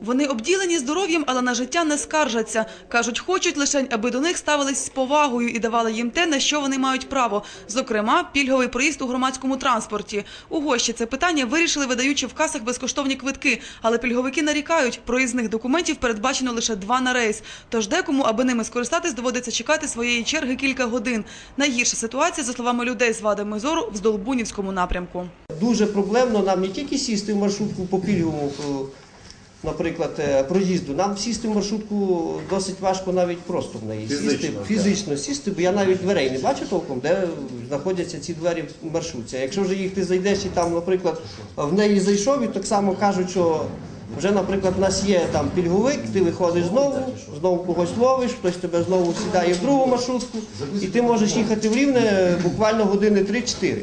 Вони обділені здоров'ям, але на життя не скаржаться. Кажуть, хочуть лише, аби до них ставились з повагою і давали їм те, на що вони мають право. Зокрема, пільговий проїзд у громадському транспорті. У гощі це питання вирішили, видаючи в касах безкоштовні квитки. Але пільговики нарікають, проїзних документів передбачено лише два на рейс. Тож декому, аби ними скористатись, доводиться чекати своєї черги кілька годин. Найгірша ситуація, за словами людей з вадами зору, в Здолбунівському напрямку. Дуже проблемно нам не тільки сісти в маршрутку по пільговому, е, наприклад, е, проїзду. Нам сісти в маршрутку досить важко навіть просто в неї Фізично, сісти, фізично сісти, бо я навіть дверей не бачу толком, де знаходяться ці двері в маршрутці. А Якщо вже їх ти зайдеш і там, наприклад, в неї зайшов, і так само кажуть, що вже, наприклад, в нас є там пільговик, ти виходиш знову, знову когось ловиш, хтось тебе знову сідає в другу маршрутку, і ти можеш їхати в рівне буквально години 3-4.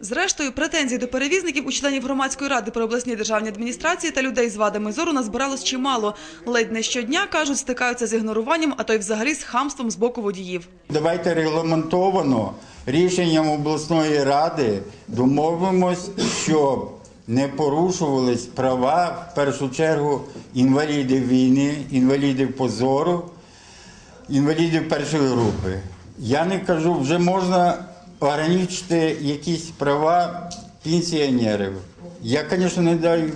Зрештою, претензій до перевізників у членів громадської ради при обласній державній адміністрації та людей з вадами зору назбиралось чимало. Ледь не щодня, кажуть, стикаються з ігноруванням, а то й взагалі з хамством з боку водіїв. Давайте регламентовано рішенням обласної ради домовимось, щоб не порушувались права в першу чергу інвалідів війни, інвалідів позору, інвалідів першої групи. Я не кажу, вже можна ограничити якісь права пенсіонерів. Я, звісно, не даю,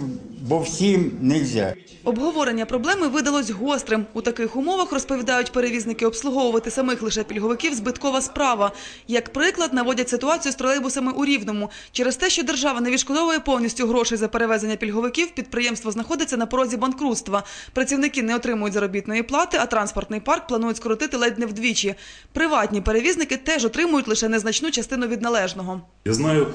бо всім не можна. Обговорення проблеми видалось гострим. У таких умовах, розповідають перевізники, обслуговувати самих лише пільговиків – збиткова справа. Як приклад, наводять ситуацію з тролейбусами у Рівному. Через те, що держава не відшкодовує повністю грошей за перевезення пільговиків, підприємство знаходиться на порозі банкрутства. Працівники не отримують заробітної плати, а транспортний парк планують скоротити ледь не вдвічі. Приватні перевізники теж отримують лише незначну частину від належного. Я знаю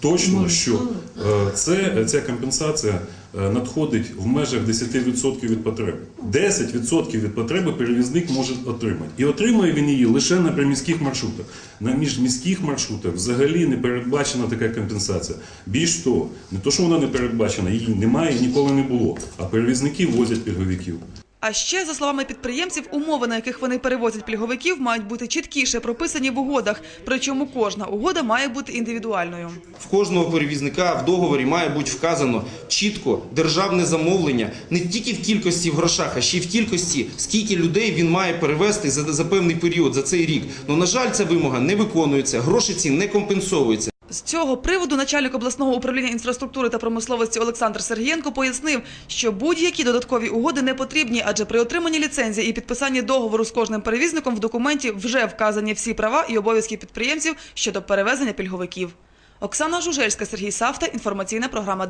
точно, що е, це, ця компенсація надходить в межах 10% від потреби. 10% від потреби перевізник може отримати. І отримує він її лише на приміських маршрутах. На міжміських маршрутах взагалі не передбачена така компенсація. Більш того, не то, що вона не передбачена, її немає і ніколи не було. А перевізники возять пільговиків. А ще, за словами підприємців, умови, на яких вони перевозять пільговиків, мають бути чіткіше прописані в угодах. Причому кожна угода має бути індивідуальною. В кожного перевізника в договорі має бути вказано чітко державне замовлення не тільки в кількості в грошах, а ще й в кількості, скільки людей він має перевезти за, за певний період, за цей рік. Ну на жаль, ця вимога не виконується, гроші ці не компенсовуються. З цього приводу начальник обласного управління інфраструктури та промисловості Олександр Сергієнко пояснив, що будь-які додаткові угоди не потрібні, адже при отриманні ліцензії і підписанні договору з кожним перевізником в документі вже вказані всі права і обов'язки підприємців щодо перевезення пільговиків. Оксана Жужельська, Сергій Савта. Інформаційна програма